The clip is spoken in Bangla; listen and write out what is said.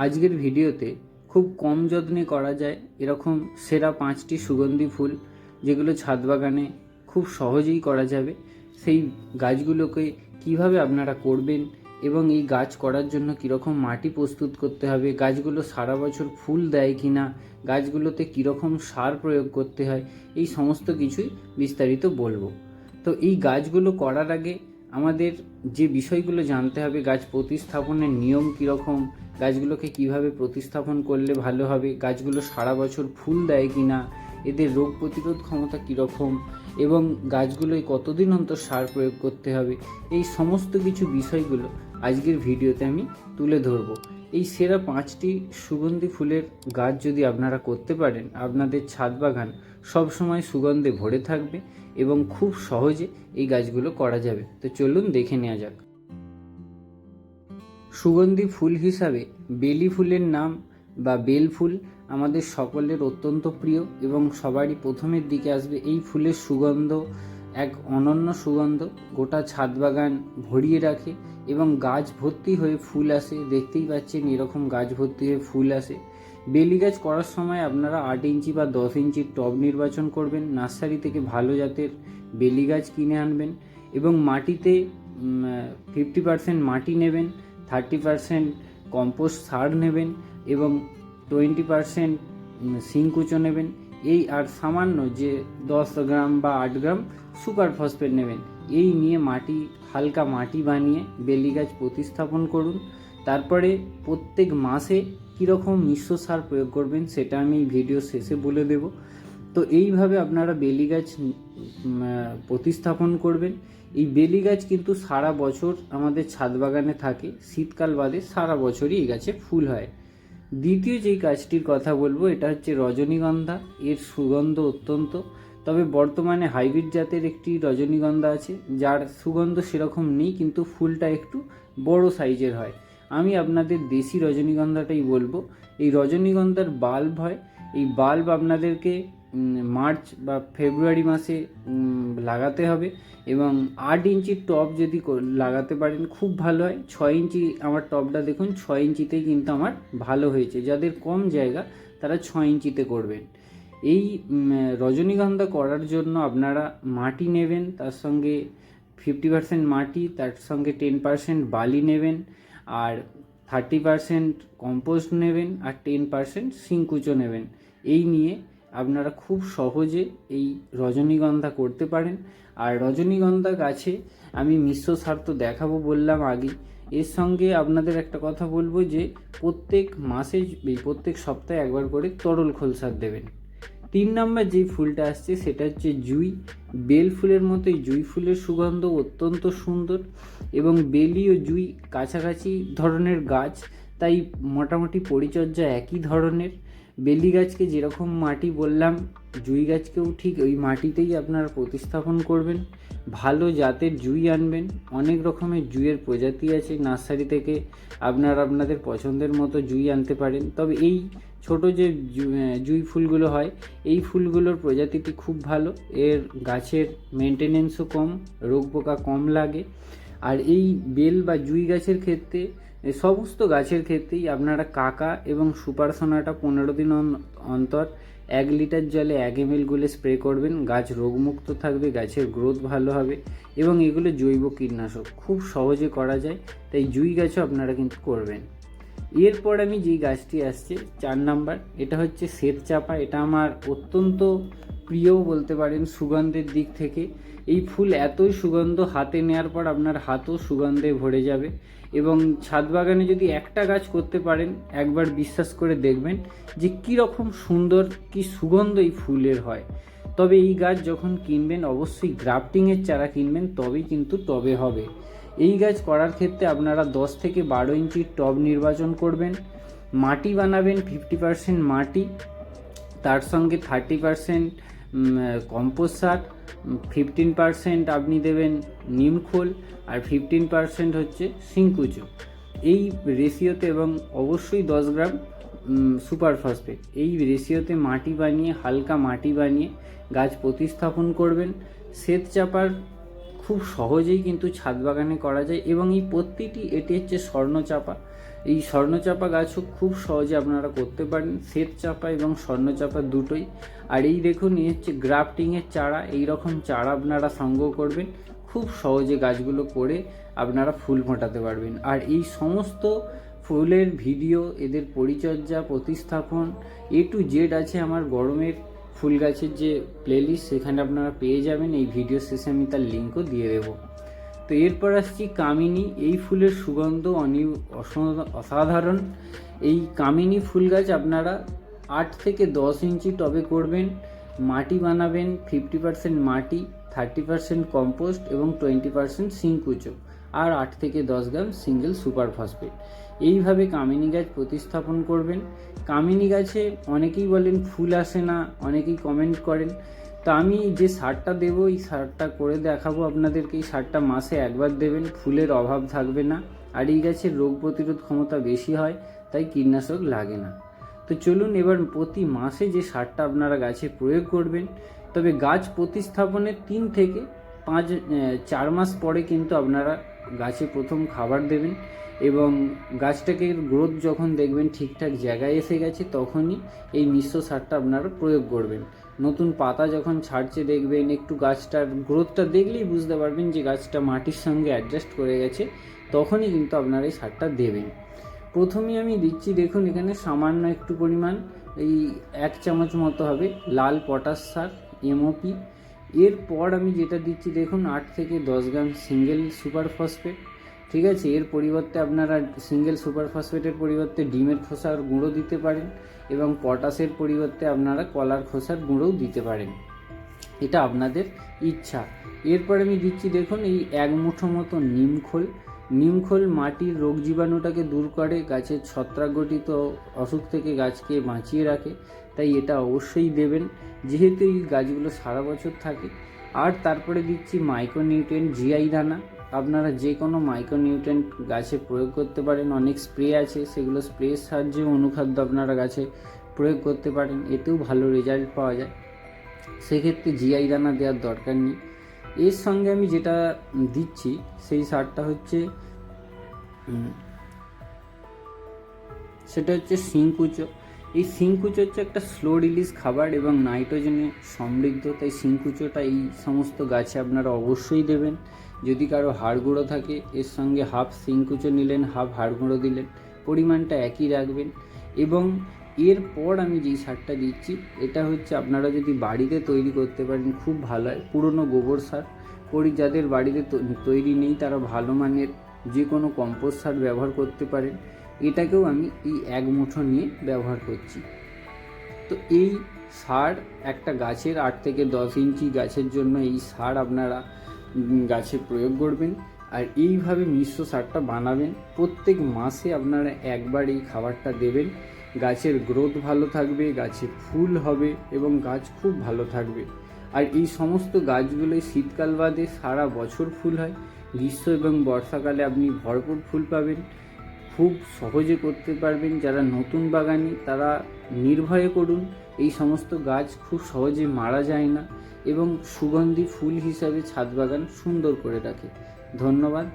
আজকের ভিডিওতে খুব কম যত্নে করা যায় এরকম সেরা পাঁচটি সুগন্ধি ফুল যেগুলো ছাদ বাগানে খুব সহজেই করা যাবে। সেই গাছগুলোকে কীভাবে আপনারা করবেন এবং এই গাছ করার জন্য কীরকম মাটি প্রস্তুত করতে হবে, গাছগুলো সারা বছর ফুল দেয় কি না গাছগুলোতে কীরকম সার প্রয়োগ করতে হয়, এই সমস্ত কিছুই বিস্তারিত বলব। তো এই গাছগুলো করার আগে আমাদের যে বিষয়গুলো জানতে হবে, গাছ প্রতিস্থাপনের নিয়ম কীরকম, গাছগুলোকে কীভাবে প্রতিস্থাপন করলে ভালো হবে, গাছগুলো সারা বছর ফুল দেয় কি না এদের রোগ প্রতিরোধ ক্ষমতা কীরকম এবং গাছগুলোয় কতদিন অন্তর সার প্রয়োগ করতে হবে, এই সমস্ত কিছু বিষয়গুলো আজকের ভিডিওতে আমি তুলে ধরবো। এই সেরা পাঁচটি সুগন্ধি ফুলের গাছ যদি আপনারা করতে পারেন, আপনাদের ছাদ বাগান সবসময় সুগন্ধে ভরে থাকবে এবং খুব সহজে এই গাছগুলো করা যাবে। তো চলুন দেখে নেওয়া যাক। সুগন্ধি ফুল হিসাবে বেলি ফুলের নাম বা বেল ফুল আমাদের সকলের অত্যন্ত প্রিয় এবং সবারই প্রথমের দিকে আসবে এই ফুলের সুগন্ধ এক অনন্য সুগন্ধ গোটা ছাদ বাগান ভরিয়ে রাখে এবং গাছ ভর্তি হয়ে ফুল আসে। দেখতেই পাচ্ছেন এরকম গাছ ভর্তি হয়ে ফুল আসে। বেলি গাছ করার সময় আপনারা আট ইঞ্চি বা দশ ইঞ্চির টব নির্বাচন করবেন, নার্সারি থেকে ভালো জাতের বেলি গাছ কিনে আনবেন এবং মাটিতে ফিফটি পার্সেন্ট মাটি নেবেন থার্টি পার্সেন্ট কম্পোস্ট সার নেবেন এবং টোয়েন্টি পার্সেন্ট সিংকুচো নেবেন। এই আর সামান্য যে দশ গ্রাম বা আট গ্রাম সুপার ফসফেট নেবেন, এই নিয়ে মাটি, হালকা মাটি বানিয়ে বেলি গাছ প্রতিস্থাপন করুন। তারপরে প্রত্যেক মাসে কীরকম মিশ্র সার প্রয়োগ করবেন সেটা আমি ভিডিও শেষে বলে দেব। তো এইভাবে আপনারা বেলি গাছ প্রতিস্থাপন করবেন। এই বেলি গাছ কিন্তু সারা বছর আমাদের ছাদ বাগানে থাকে। শীতকাল বাদে সারা বছরই এই গাছে ফুল হয়। দ্বিতীয় যেই গাছটির কথা বলব, এটা হচ্ছে রজনীগন্ধা। এর সুগন্ধ অত্যন্ত। তবে বর্তমানে হাইব্রিড জাতের একটি রজনীগন্ধা আছে, যার সুগন্ধ সেরকম নেই, কিন্তু ফুলটা একটু বড় সাইজের হয়। আমি আপনাদের দেশি রজনীগন্ধাটাই বলব। এই রজনীগন্ধার বাল্ব হয়। এই বাল্ব আপনাদেরকে মার্চ বা ফেব্রুয়ারি মাসে লাগাতে হবে এবং আট ইঞ্চির টব যদি লাগাতে পারেন খুব ভালো হয়। ছয় ইঞ্চি আমার টবটা দেখুন, ছয় ইঞ্চিতেই কিন্তু আমার ভালো হয়েছে। যাদের কম জায়গা, তারা ছয় ইঞ্চিতে করবেন। এই রজনীগন্ধা করার জন্য আপনারা মাটি নেবেন, তার সঙ্গে ফিফটি পার্সেন্ট মাটি, তার সঙ্গে টেন পার্সেন্ট বালি নেবেন, আর থার্টি পার্সেন্ট কম্পোস্ট নেবেন, আর টেন পার্সেন্ট সিংকুচো নেবেন। এই নিয়ে আপনারা খুব সহজে এই রজনীগন্ধা করতে পারেন। আর রজনীগন্ধা গাছে আমি মিশ্র সার তো দেখাবো বললাম আগে। এর সঙ্গে আপনাদের একটা কথা বলব যে, প্রত্যেক মাসে প্রত্যেক সপ্তাহে একবার করে তরল খোল সার দেবেন। তিন নম্বর যেই ফুলটা আসছে, সেটা হচ্ছে জুই। বেল ফুলের মতো এই জুই ফুলের সুগন্ধ অত্যন্ত সুন্দর এবং বেলি ও জুই কাছাকাছি ধরনের গাছ, তাই মোটামুটি পরিচর্যা একই ধরনের। বেলি গাছকে যেরকম মাটি বললাম, জুই গাছকেও ঠিক ওই মাটিতেই আপনারা প্রতিস্থাপন করবেন। ভালো জাতের জুই আনবেন। অনেক রকমের জুইয়ের প্রজাতি আছে নার্সারি থেকে। আপনারা আপনাদের পছন্দের মতো জুই আনতে পারেন। তবে এই ছোট যে জুই ফুলগুলো হয়, এই ফুলগুলোর প্রজাতিটি খুব ভালো। এর গাছের মেনটেনেন্সও কম, রোগ পোকা কম লাগে। আর এই বেল বা জুই গাছের ক্ষেত্রে এ সমস্ত গাছের ক্ষেত্রেই আপনারা কাকা এবং সুপার সোনাটা পনেরো দিন অন- অন্তর এক লিটার জলে এক এম গুলে স্প্রে করবেন। গাছ রোগমুক্ত থাকবে, গাছের গ্রোথ ভালো হবে এবং এগুলো জৈব কীটনাশক। খুব সহজে করা যায়, তাই জুই গাছও আপনারা কিন্তু করবেন। এরপর আমি যেই গাছটি আসছে, চার নাম্বার, এটা হচ্ছে শ্বেত চাপা এটা আমার অত্যন্ত প্রিয় বলতে পারেন সুগন্ধের দিক থেকে। এই ফুল এতই সুগন্ধ হাতে নেওয়ার পর আপনার হাতও সুগন্ধে ভরে যাবে। এবং ছাদ বাগানে যদি একটা গাছ করতে পারেন, একবার বিশ্বাস করে দেখবেন যে কী রকম সুন্দর, কি সুগন্ধ এই ফুলের হয়। তবে এই গাছ যখন কিনবেন, অবশ্যই গ্রাফটিংয়ের চারা কিনবেন, তবেই কিন্তু টবে হবে। এই গাছ করার ক্ষেত্রে আপনারা দশ থেকে বারো ইঞ্চির টব নির্বাচন করবেন, মাটি বানাবেন ফিফটি পার্সেন্ট মাটি, তার সঙ্গে থার্টি পার্সেন্ট কম্পোস্ট সার ফিফটিন পার্সেন্ট আপনি দেবেন নিমখোল আর ফিফটিন পার্সেন্ট হচ্ছে সিংকুচু এই রেশিওতে এবং অবশ্যই দশ গ্রাম সুপার ফসফেট এই রেশিওতে মাটি বানিয়ে, হালকা মাটি বানিয়ে গাছ প্রতিস্থাপন করবেন। শ্বেত চাপার খুব সহজেই কিন্তু ছাদ বাগানে করা যায় এবং এই প্রতিটি এটি হচ্ছে স্বর্ণ চাপা। এই স্বর্ণচাপা গাছও খুব সহজে আপনারা করতে পারেন। শ্বেত চাপা এবং স্বর্ণচাপা দুটোই। আর এই দেখুন, এই হচ্ছে গ্রাফটিংয়ের চারা। এই রকম চারা আপনারা সংগ্রহ করবেন। খুব সহজে গাছগুলো করে আপনারা ফুল ফোটাতে পারবেন। আর এই সমস্ত ফুলের ভিডিও, এদের পরিচর্যা, প্রতিস্থাপন, এ টু জেড আছে আমার গরমের ফুল গাছের যে প্লেলিস্ট সেখানে আপনারা পেয়ে যাবেন। এই ভিডিও শেষে আমি তার লিঙ্কও দিয়ে দেবো। তো এরপর আসছি কামিনী। এই ফুলের সুগন্ধ অনি অস- অসাধারণ। এই কামিনী ফুল গাছ আপনারা আট থেকে দশ ইঞ্চি টবে করবেন, মাটি বানাবেন, ফিফটি পার্সেন্ট মাটি, থার্টি পার্সেন্ট কম্পোস্ট এবং টোয়েন্টি পার্সেন্ট সিঙ্কুচো আর আট থেকে দশ গ্রাম সিঙ্গেল সুপার ফসফেট। এইভাবে কামিনী গাছ প্রতিস্থাপন করবেন। কামিনী গাছে অনেকেই বলেন ফুল আসে না, অনেকেই কমেন্ট করেন। তো আমি যে সারটা দেবো, এই সারটা করে দেখাবো আপনাদেরকে। এই সারটা মাসে একবার দেবেন, ফুলের অভাব থাকবে না। আর এই গাছের রোগ প্রতিরোধ ক্ষমতা বেশি হয়, তাই কীটনাশক লাগে না। তো চলুন এবার প্রতি মাসে যে সারটা আপনারা গাছে প্রয়োগ করবেন, তবে গাছ প্রতিস্থাপনের তিন থেকে পাঁচ চার মাস পরে কিন্তু আপনারা গাছে প্রথম খাবার দেবেন এবং গাছটাকে গ্রোথ যখন দেখবেন ঠিকঠাক জায়গায় এসে গেছে, তখনই এই মিশ্র সারটা আপনারা প্রয়োগ করবেন। নতুন পাতা যখন ছাড়ছে দেখবেন, একটু গাছটার গ্রোথটা দেখলেই বুঝতে পারবেন যে গাছটা মাটির সঙ্গে অ্যাডজাস্ট করে গেছে, তখনই কিন্তু আপনারা এই সারটা দেবেন। প্রথমে আমি দিচ্ছি, দেখুন এখানে সামান্য একটু পরিমাণ, এই এক চামচ মতো হবে লাল পটাশ সার এমওপি এরপর আমি যেটা দিচ্ছি, দেখুন আট থেকে দশ গ্রাম সিঙ্গেল সুপার ফসফেট ঠিক আছে, এর পরিবর্তে আপনারা সিঙ্গেল সুপার ফসফেটের পরিবর্তে ডিমের খোসার গুঁড়ো দিতে পারেন এবং পটাশের পরিবর্তে আপনারা কলার খোসার গুঁড়োও দিতে পারেন। এটা আপনাদের ইচ্ছা। এরপর আমি দিচ্ছি দেখুন এই এক মুঠো মতো নিমখোল নিমখোল মাটির রোগ জীবাণুটাকে দূর করে, গাছের ছত্রাকঘটিত অসুখ থেকে গাছকে বাঁচিয়ে রাখে, তাই এটা অবশ্যই দেবেন। যেহেতু এই গাছগুলো সারা বছর থাকে, আর তারপরে দিচ্ছি মাইক্রোনিউট্রিয়েন্ট জিআই দানা। আপনারা যে কোনো মাইক্রোনিউট্রিয়েন্ট গাছে প্রয়োগ করতে পারেন, অনেক স্প্রে আছে, সেগুলো স্প্রের সাহায্যে অনুখাদ্য আপনারা গাছে প্রয়োগ করতে পারেন, এতেও ভালো রেজাল্ট পাওয়া যায়। সেক্ষেত্রে জিআই দানা দেওয়ার দরকার নেই। এর সঙ্গে আমি যেটা দিচ্ছি, সেই সারটা হচ্ছে সেটা হচ্ছে সিংকুচো। এই সিংকুচো হচ্ছে একটা স্লো রিলিজ খাবার এবং নাইট্রোজেনে সমৃদ্ধ, তাই সিংকুচোটা এই সমস্ত গাছে আপনারা অবশ্যই দেবেন। যদি কারও হাড় গুঁড়ো থাকে, এর সঙ্গে হাফ সিংকুচো নিলেন, হাফ হাড় গুঁড়ো দিলেন, পরিমাণটা একই রাখবেন। এবং এরপর আমি যেই সারটা দিচ্ছি, এটা হচ্ছে আপনারা যদি বাড়িতে তৈরি করতে পারেন, খুব ভালো হয়। পুরনো গোবর সার। করি যাদের বাড়িতে তৈরি নেই, তারা ভালো মানের যে কোনো কম্পোস্ট সার ব্যবহার করতে পারেন। এটাকেও আমি এই এক মুঠো নিয়ে ব্যবহার করছি। তো এই সার একটা গাছের আট থেকে দশ ইঞ্চি গাছের জন্য এই সার আপনারা গাছে প্রয়োগ করবেন আর এইভাবে মিশ্র সারটা বানাবেন। প্রত্যেক মাসে আপনারা একবার এই খাবারটা দেবেন। গাছের গ্রোথ ভালো থাকবে, গাছে ফুল হবে এবং গাছ খুব ভালো থাকবে। আর এই সমস্ত গাছগুলোই শীতকাল বাদে সারা বছর ফুল হয়। গ্রীষ্ম এবং বর্ষাকালে আপনি ভরপুর ফুল পাবেন। খুব সহজে করতে পারবেন। যারা নতুন বাগানি, তারা নির্ভয়ে করুন। এই সমস্ত গাছ খুব সহজে মারা যায় না এবং সুগন্ধি ফুল হিসাবে ছাদ বাগান সুন্দর করে রাখে। ধন্যবাদ।